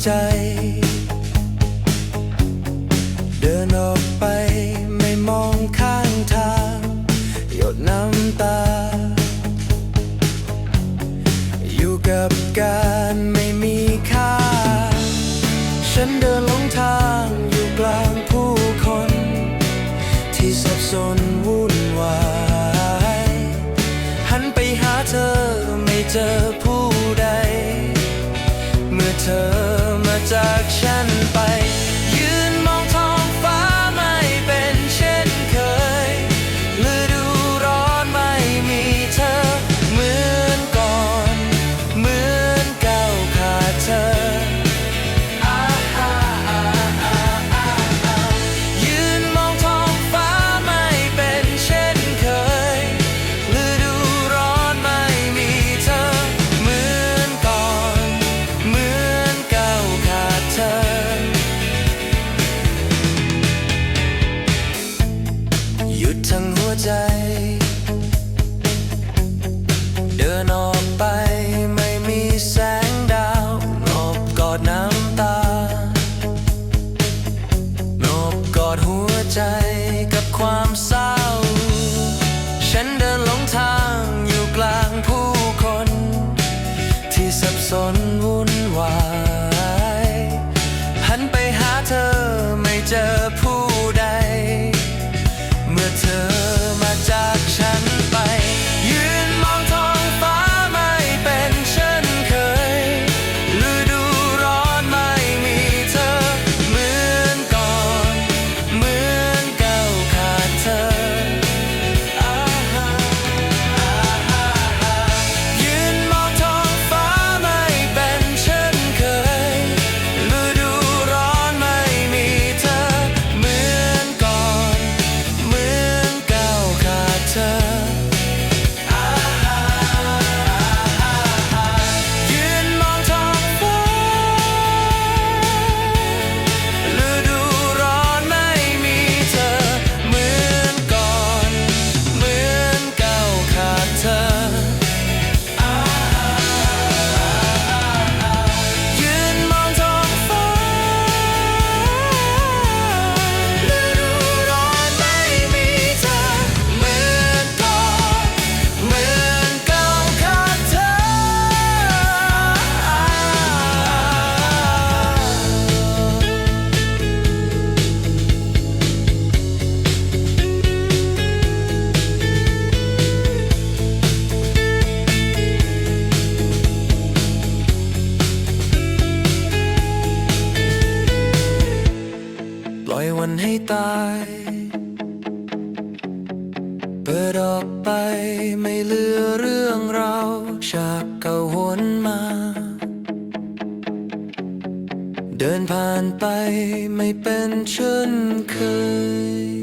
เดินออกไปไม่มองข้างทาง หยดน้ำตา อยู่กับการไม่มีค่า ฉันเดินหลงทางอยู่กลางผู้คน ที่สับสนวุ่นวาย หันไปหาเธอไม่เจอผู้ใด อดหัวใจกับความเศร้า ฉันเดินหลงทางอยู่กลางผู้คน ที่สับสน ลอยวันให้ตาย เปิดออกไปไม่เหลือเรื่องราวฉากเก่าหวนมา เดินผ่านไปไม่เป็นเช่นเคย